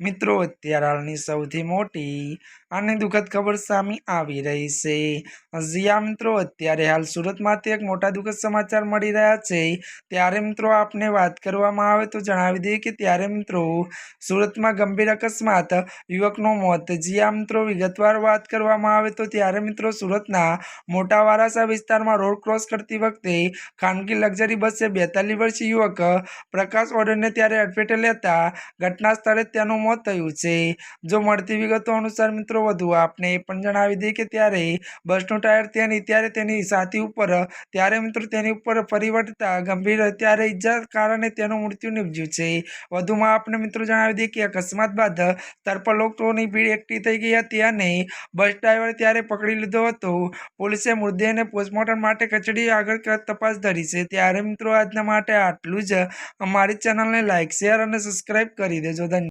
મિત્રો અત્યારે હાલની સૌથી મોટી અને દુઃખદ ખબર સામે આવી રહી છે. જ્યાં મિત્રો, અત્યારે હાલ સુરતમાંથી એક મોટા દુઃખદ સમાચાર મળી રહ્યા છે. ત્યારે મિત્રો, આપને વાત કરવામાં આવે તો જણાવી દઈએ કે ત્યારે મિત્રો, સુરતમાં ગંભીર અકસ્માત, યુવકનું મોત, જ્યાં મિત્રો, વિગતવાર વાત કરવામાં આવે તો ત્યારે મિત્રો, સુરતના મોટા વારાસા વિસ્તારમાં રોડ ક્રોસ કરતી વખતે ખાનગી લક્ઝરી બસે બેતાલીસ વર્ષીય યુવક પ્રકાશ ઓર્ડરને ત્યારે અડફેટે લેતા ઘટના સ્થળે તેનું મોત થયું છે. જો મળતી વિગતો અનુસાર મિત્રો વધુ આપને એ પણ જણાવી દઈએ કે ત્યારે બસનું ટાયર તેની, ત્યારે તેની સાથી ઉપર, ત્યારે મિત્રો તેની ઉપર ફરી વળતા ગંભીર ત્યારે ઈજા કારણે તેનું મૃત્યુ નિપજ્યું છે. વધુમાં આપને મિત્રો જણાવી દઈએ કે અકસ્માત બાદ પર લોકોની ભીડ એકઠી થઈ ગઈ હતી અને બસ ડ્રાઈવર ત્યારે પકડી લીધો હતો. પોલીસે મૃતદેહને પોસ્ટમોર્ટમ માટે કચડી આગળ તપાસ ધરી છે. ત્યારે મિત્રો આજના માટે આટલું જ. અમારી ચેનલને લાઇક શેર અને સબસ્ક્રાઈબ કરી દેજો. ધન્યવાદ.